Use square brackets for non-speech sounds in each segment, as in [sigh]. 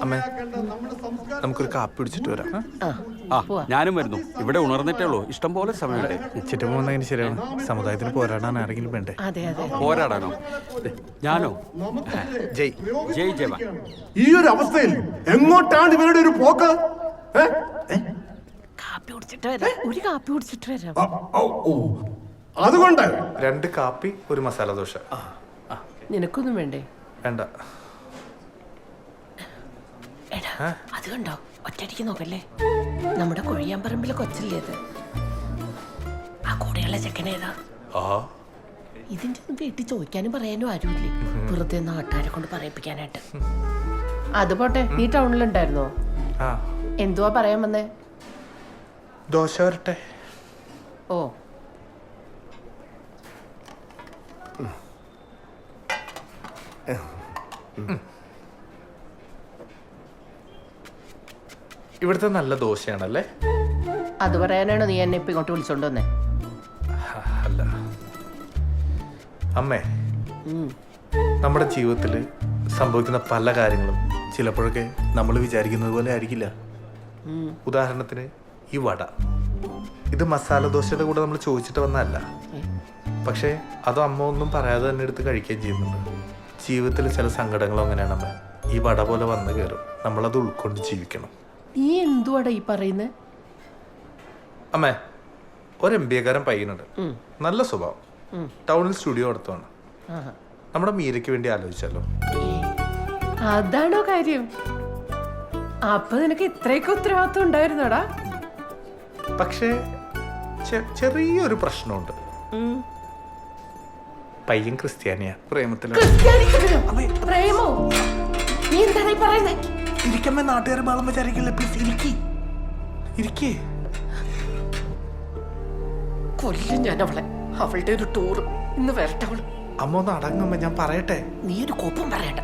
അമ്മേ നമുക്കൊരു കാപ്പി പിടിച്ചിട്ട് വരാം. ആ ഞാനും വരുന്നു. ഇവിടെ ഉണർന്നിട്ടേ ഉള്ളൂ. ഇഷ്ടം പോലെ സമയമുണ്ട്. ഉച്ചിട്ട് പോകുന്നതിന് ശരിയാണ്. സമുദായത്തിന് പോരാടാൻ ആരെങ്കിലും വേണ്ടേ? അതെ അതെ. പോരാടാനോ? ഞാനോ? ജയ്. ജയ് ജയ ഈ ഒരു അവസ്ഥയിൽ എങ്ങോട്ടാണ് ഇവരുടെ ഒരു പോക്ക്? കാപ്പി കുടിച്ചിട്ട് വരാം. ഒരു കാപ്പി കുടിച്ചിട്ട് വരാം. ഓ. അതുകൊണ്ട് രണ്ട് കാപ്പി ഒരു മസാല ദോശ. നിനക്കൊന്നും വേണ്ടേ? വേണ്ട. എടാ അത് കണ്ടോ? ഒറ്റയടിക്ക് നോക്കല്ലേ? നമ്മുടെ കൊഴിയാമ്പറമ്പിലെ കൊച്ചല്ലേ അത് ആ കൂടെയുള്ള ചെക്കനേതാ ആ. ഇതിന്റെ ഒന്നും വീട്ടിൽ ചോദിക്കാനും പറയാനും ആരുമില്ലേ? വെറുതെ നാട്ടുകാരെ കൊണ്ട് പറയിപ്പിക്കാനായിട്ട്. അത് പോട്ടെ നീ ടൗണിലുണ്ടായിരുന്നോ? ആ. എന്തുവാ പറയാൻ വന്നേ? ദോശ വരട്ടെ. ഓ ഇവിടുത്തെ നല്ല ദോശയാണല്ലേ? അത് പറയാനാണോ നീ എന്നെ ഇപ്പൊ ഇങ്ങോട്ട് വിളിച്ചോണ്ട് വന്നേ? അല്ല. അമ്മേ നമ്മുടെ ജീവിതത്തിൽ സംഭവിക്കുന്ന പല കാര്യങ്ങളും ചിലപ്പോഴൊക്കെ നമ്മൾ വിചാരിക്കുന്നത് പോലെ ആയിരിക്കില്ല. ഉദാഹരണത്തിന് ഈ വട. ഇത് മസാല ദോശയുടെ കൂടെ നമ്മൾ ചോദിച്ചിട്ട് വന്നതല്ല? പക്ഷേ അത് അമ്മ ഒന്നും പറയാതെ തന്നെ എടുത്ത് കഴിക്കുകയും ചെയ്യുന്നുണ്ട്. ജീവിതത്തിൽ ചില സങ്കടങ്ങളും അങ്ങനെയാണ് അമ്മ ഈ വട പോലെ വന്നു കയറും നമ്മളത് ഉൾക്കൊണ്ട് ജീവിക്കണം. നീ എന്തുവാടാ ഈ പറയുന്നേ? അമ്മേ ഒരു എം ബി എക്കാരൻ പയ്യനുണ്ട്. നല്ല സ്വഭാവം. ടൗണിൽ സ്റ്റുഡിയോ നടത്തുവാണ് ആഹാ. നമ്മുടെ മീരയ്ക്ക് വേണ്ടി ആലോചിച്ചാലോ? അതാണോ കാര്യം? അപ്പൊ നിനക്ക് ഇത്രയൊക്കെ ഉത്തരവാദിത്വം ഉണ്ടായിരുന്നോടാ? പക്ഷേ ചെറിയൊരു പ്രശ്നമുണ്ട്. പയ്യൻ ക്രിസ്ത്യാനിയാ. പ്രേമോ? നീ എന്താണ് ഈ പറയുന്നേ? ഇരിക്കമ്മേ നാട്ടുകാർ ബളം വിചാരിക്കില്ല? പ്ലീസ് ഇരിക്കി. ഇരിക്കേ. കൊല്ലും ഞാൻ അവളെ അവളുടെ ഒരു ടൂർ ഇന്ന് വരട്ടെ അവൾ. അമ്മ ഒന്ന് അടങ്ങുമ്പോ ഞാൻ പറയട്ടെ. നീ ഒരു കോപ്പം പറയണ്ട.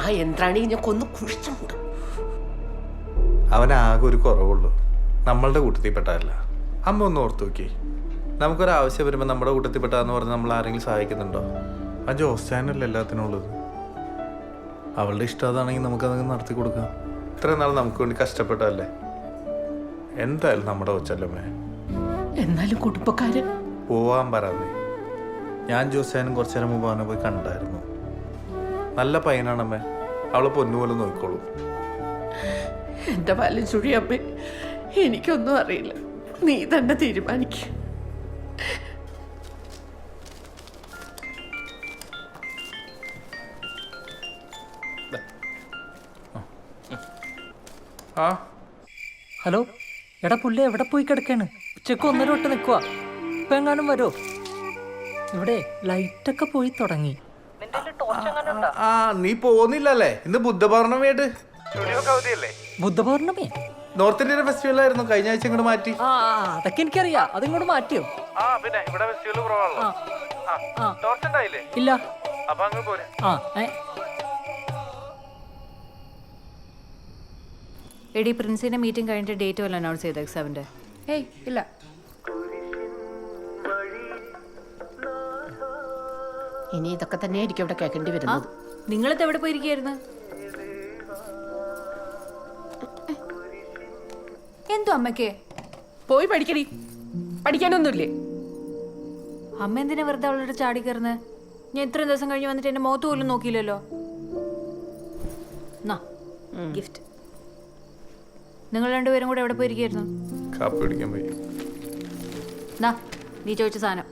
ആ യന്ത്രാണി ഞാൻ കൊന്ന് കുഴിച്ചുണ്ട് അവനാകെ ഒരു കുറവുള്ളൂ. നമ്മളുടെ കൂട്ടത്തിൽ കൂട്ടത്തിൽപ്പെട്ടതല്ല. അമ്മ ഒന്ന് ഓർത്തു നോക്കി നമുക്കൊരു ആവശ്യം വരുമ്പോൾ നമ്മുടെ കൂട്ടത്തിൽപ്പെട്ടാന്ന് പറഞ്ഞ് നമ്മൾ ആരെങ്കിലും സഹായിക്കുന്നുണ്ടോ? ആ ജോസ്റ്റാനല്ലേ എല്ലാത്തിനും ഉള്ളത് അവളുടെ ഇഷ്ടം അതാണെങ്കിൽ നമുക്കതങ്ങ് നടത്തി കൊടുക്കാം. ഇത്രയും നാൾ നമുക്ക് വേണ്ടി കഷ്ടപ്പെട്ടല്ലേ എന്തായാലും നമ്മുടെ കൊച്ചല്ലമ്മേ. എന്നാലും കുടുംബക്കാര് പോവാൻ പറയാതെ. ഞാൻ ജോസാനും കുറച്ചു നേരം മുമ്പ് അവനെ പോയി കണ്ടായിരുന്നു. നല്ല പയ്യനാണമ്മേ. അവളെ പൊന്നുപോലെ നോക്കിക്കോളൂ. എന്റെ പാലും ചുഴിയമ്മേ എനിക്കൊന്നും അറിയില്ല. നീ തന്നെ തീരുമാനിക്ക. ആ. ഹലോ എടാ പുള്ളി എവിടെ പോയി കിടക്കാണ് ഉച്ചയ്ക്ക് ഒന്നര തൊട്ട് നിൽക്കുക ഇപ്പൊ എങ്ങാനും വരോ? ഇവിടെ ലൈറ്റൊക്കെ പോയി തുടങ്ങി. ആ നീ പോന്നില്ലല്ലേ ഇന്ന് ബുദ്ധപൗർണമിയായിട്ട്. ബുദ്ധപൗർണമി നോർത്ത് ഇന്ത്യൻ ഫെസ്റ്റിവൽ ആയിരുന്നു കഴിഞ്ഞ ആഴ്ച ഇങ്ങോട്ട് മാറ്റി. ആ ആ, അതൊക്കെ എനിക്കറിയാം. അതിങ്ങോട്ട് മാറ്റിയോ? ആ പിന്നെ ഇവിടെ ഫെസ്റ്റിവൽ കുറവാണല്ലോ. ആ ടോർച്ച് ഉണ്ടായില്ലേ? ഇല്ല. അപ്പൊ അങ്ങ് പോരെ. ആ ഏ. എടി പ്രിൻസിന്റെ മീറ്റിംഗ് കഴിഞ്ഞിട്ട് ഡേറ്റ് വല്ല അനൗൺസ് ചെയ്ത എക്സാമിന്റെ? ഏയ് ഇല്ല. ഇനി ഇതൊക്കെ തന്നെ ആയിരിക്കും ഇവിടെ കേൾക്കേണ്ടി ആ വരുന്നത്. നിങ്ങളിത് എവിടെ പോയിരിക്കായിരുന്നു എന്തോ അമ്മയ്ക്ക്? പോയി പഠിക്കടി. പഠിക്കാനൊന്നുമില്ലേ? അമ്മ എന്തിനാ വെറുതെ അവളോട് ചാടി കയറുന്നത് ഞാൻ ഇത്രയും ദിവസം കഴിഞ്ഞ് വന്നിട്ട് എന്റെ മുഖത്ത് പോലും നോക്കിയില്ലല്ലോ. നാ ഗിഫ്റ്റ് നിങ്ങൾ രണ്ടുപേരും കൂടെ എവിടെ പോയിരിക്കായിരുന്നു? കാപ്പി പിടിക്കാൻ പോയി. നാ നീ ചോദിച്ച സാധനം.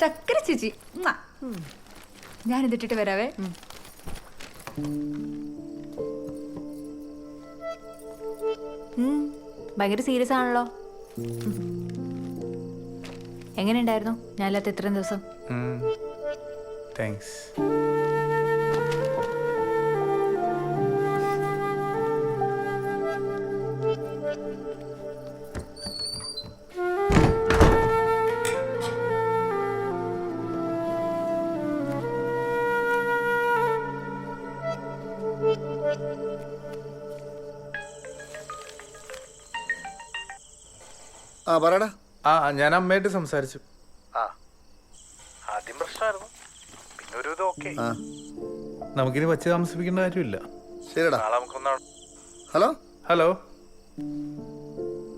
ചക്കര ചേച്ചി. ഞാനിതിട്ടിട്ട് ഞാൻ ഇതിട്ടിട്ട് വരാവേ ഭയങ്കര സീരിയസ് ആണല്ലോ. എങ്ങനെയുണ്ടായിരുന്നു ഞാൻ അല്ലാത്ത ഇത്രയും ദിവസം? താങ്ക്സ് ആ പറയടാ. ആ ഞാൻ അമ്മയായിട്ട് സംസാരിച്ചു. ആ ആദ്യം പ്രശ്നമായിരുന്നു. ഒരു ഇത് ഓക്കെ. നമുക്കിനി വച്ച് താമസിപ്പിക്കേണ്ട കാര്യമില്ല. ശരിടാ. നാളെ നമുക്കൊന്ന് ഹലോ? ഹലോ?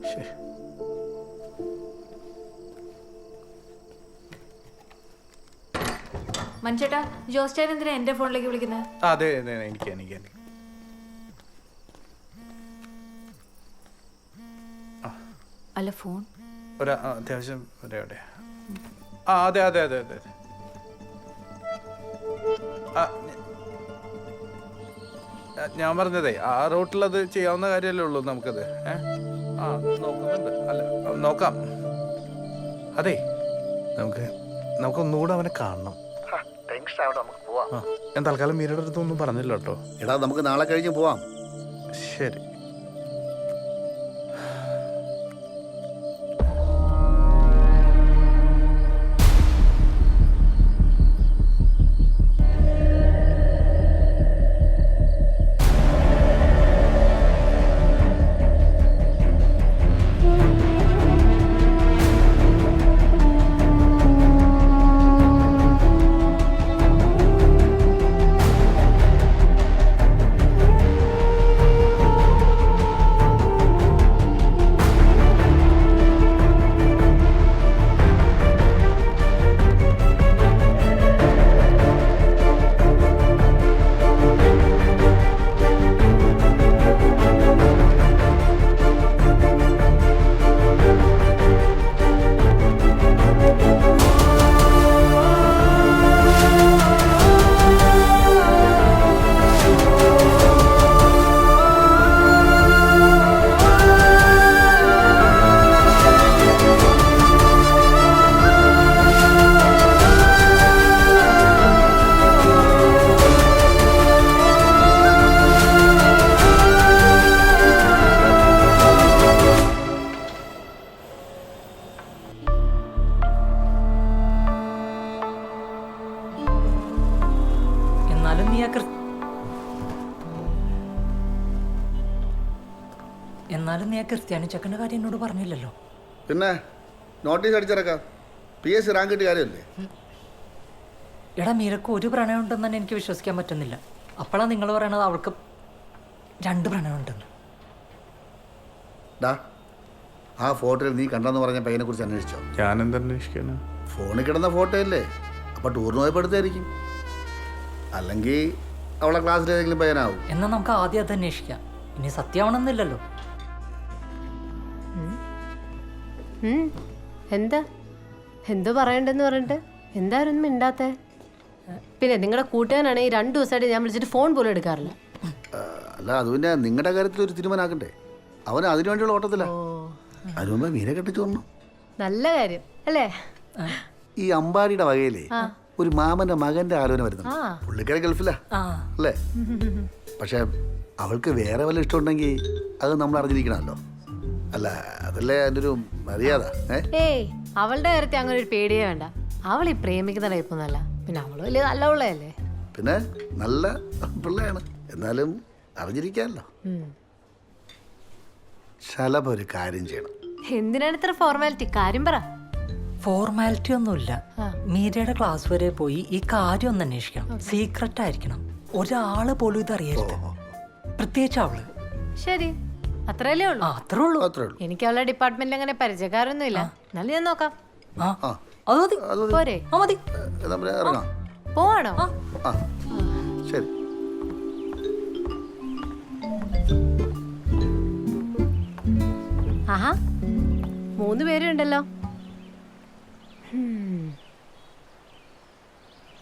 ശ്ശേ. മനുഷ്യേട്ടാ ജോസ്റ്റാൻ എന്തിനാ എന്റെ ഫോണിലേക്ക് വിളിക്കുന്നത് ആ, അതെ അതെ എനിക്ക് എനിക്ക് എനിക്ക്. അല്ല ഫോൺ. ഒരു അത്യാവശ്യം ഒരേ ആ അതെ അതെ അതെ അതെ ഞാൻ പറഞ്ഞതേ ആ റൂട്ടിൽ അത് ചെയ്യാവുന്ന കാര്യമല്ലേ ഉള്ളൂ നമുക്കത് ഏ? ആ നോക്കുന്നുണ്ട് അല്ല നോക്കാം. അതെ നമുക്ക് നമുക്കൊന്നുകൂടെ അവനെ കാണണം. ഞാൻ തൽക്കാലം മീരയുടെ അടുത്തൊന്നും പറഞ്ഞില്ല കേട്ടോ എടാ നമുക്ക് നാളെ കഴിഞ്ഞ് പോവാം. ശരി. നീ ആ ക്രിസ്ത്യാനി ചെക്കന്റെ കാര്യം എന്നോട് പറഞ്ഞില്ലല്ലോ. പിന്നെ നോട്ടീസ് അടിച്ചിറക്കാം. പി എസ് സി റാങ്ക് കിട്ടിയ കാര്യമല്ലേ? എടാ മീരക്ക് ഒരു പ്രണയം ഉണ്ടെന്ന് തന്നെ എനിക്ക് വിശ്വസിക്കാൻ പറ്റുന്നില്ല. അപ്പോഴാണ് നിങ്ങൾ പറയണത് അവൾക്ക് രണ്ട് പ്രണയം ഉണ്ടെന്ന്. ഡാ ആ ഫോട്ടോയിൽ നീ കണ്ടെന്ന് പറഞ്ഞ പയ്യനെ കുറിച്ച് അന്വേഷിച്ചോ? ഞാൻ അന്വേഷിക്കാനാ? ഫോണിൽ കിടന്ന ഫോട്ടോ അല്ലേ അപ്പോൾ ടൂറിന് പോയപ്പോൾ എടുത്തായിരിക്കും. അല്ലെങ്കിൽ അവളെ ക്ലാസ്സിൽ ഏതെങ്കിലും പയ്യനാവും. എന്നാൽ നമുക്ക് ആദ്യം അത് അന്വേഷിക്കാം. ഇനി സത്യമാണെന്നില്ലല്ലോ എന്താ? എന്തോ പറയണ്ടെന്ന് പറഞ്ഞിട്ട്. എന്തായിരുന്നു മിണ്ടാത്തെ? പിന്നെ നിങ്ങളുടെ കൂട്ടുകാരാണ് ഈ രണ്ടു ദിവസമായിട്ട് ഞാൻ വിളിച്ചിട്ട് ഫോൺ പോലും എടുക്കാറില്ല. അല്ല അത് പിന്നെ നിങ്ങളുടെ കാര്യത്തിൽ ഒരു തീരുമാനമാക്കണ്ടേ അവൻ അതിനു വേണ്ടിയുള്ള ഓട്ടത്തില്ല മീനെ കെട്ടിച്ചു വന്നു. നല്ല കാര്യം അല്ലേ? ഈ അമ്പാടിയുടെ വകയിലെ ഒരു മാമന്റെ മകന്റെ ആലോചന വരുന്നുണ്ട്. പുള്ളിക്കാരെ ഗൾഫിലാ അല്ലേ? [laughs] പക്ഷെ അവൾക്ക് വേറെ വല്ല ഇഷ്ടമുണ്ടെങ്കിൽ അത് നമ്മൾ അറിഞ്ഞിരിക്കണമല്ലോ. അല്ല അതല്ലേ അതിന്റെ ഒരു മര്യാദ ഏയ് അവളുടെ കാര്യത്തിൽ അങ്ങനെ ഒരു പേടിയേ വേണ്ട. അവൾ ഈ പ്രേമിക്കുന്ന ടൈപ്പൊന്നല്ല പിന്നെ അവൾ വലിയ നല്ല പിള്ളയല്ലേ പിന്നെ നല്ല പിള്ളയാണ്. എന്നാലും അറിഞ്ഞിരിക്കാമല്ലോ. ശലഭ ഒരു കാര്യം ചെയ്യണം. എന്തിനാണ് ഇത്ര ഫോർമാലിറ്റി കാര്യം പറ. ഫോർമാലിറ്റി ഒന്നുമില്ല. മീരയുടെ ക്ലാസ് വരെ പോയി ഈ കാര്യം ഒന്ന് അന്വേഷിക്കണം. സീക്രട്ട് ആയിരിക്കണം. ഒരാൾ പോലും ഇത് അറിയരുത്. പ്രത്യേകിച്ച് അവൾ. ശരി. അത്രയല്ലേ ഉള്ളൂ? അത്രേ ഉള്ളൂ. അത്രേ ഉള്ളൂ. എനിക്ക് അവളുടെ ഡിപ്പാർട്ട്മെന്റിൽ അങ്ങനെ പരിചയക്കാരൊന്നും ഇല്ല എന്നാലും ഞാൻ നോക്കാം. ആ. ആ അത് മതി. അത് മതി. പോരെ? ആ മതി. പിന്നെ ഇറങ്ങാം. പോവാണോ? ആ. ശരി. ആഹാ മൂന്ന് പേരുണ്ടല്ലോ. ഹും.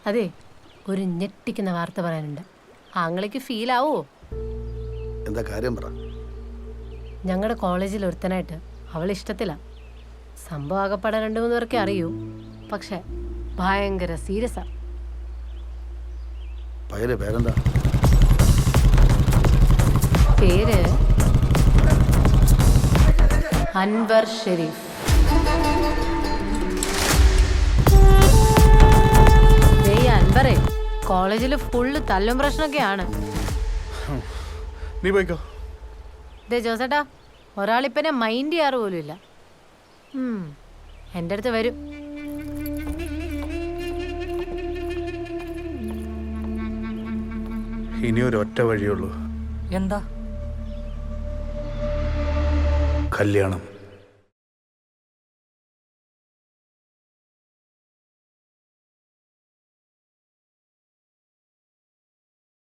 അതെ ഒരു ഞെട്ടിക്കുന്ന വാർത്ത പറയാനുണ്ട്. ആങ്ങളേക്ക് ഫീൽ ആവോ? എന്താ കാര്യം പറ. ഞങ്ങളുടെ കോളേജിൽ ഒരുത്തനായിട്ട് അവൾ ഇഷ്ടത്തില്ല സംഭവം ആകപ്പാടെ രണ്ടു മൂന്ന് പേർക്കേ അറിയൂ. പക്ഷെ ഭയങ്കര സീരിയസാ. പേരെന്താ? പേര് അൻവർ ഷെരീഫ്. അൻവറേ കോളേജിൽ ഫുള്ള് തല്ലും പ്രശ്നമൊക്കെയാണ്. നീ പോയിക്കോ. ഇതേ ജോസേട്ടാ ഒരാളിപ്പനെ മൈൻഡ് ചെയ്യാറ് പോലും ഇല്ല. എന്റെ അടുത്ത് വരും. ഇനി ഒറ്റ വഴിയുള്ളൂ എന്താ? കല്യാണം.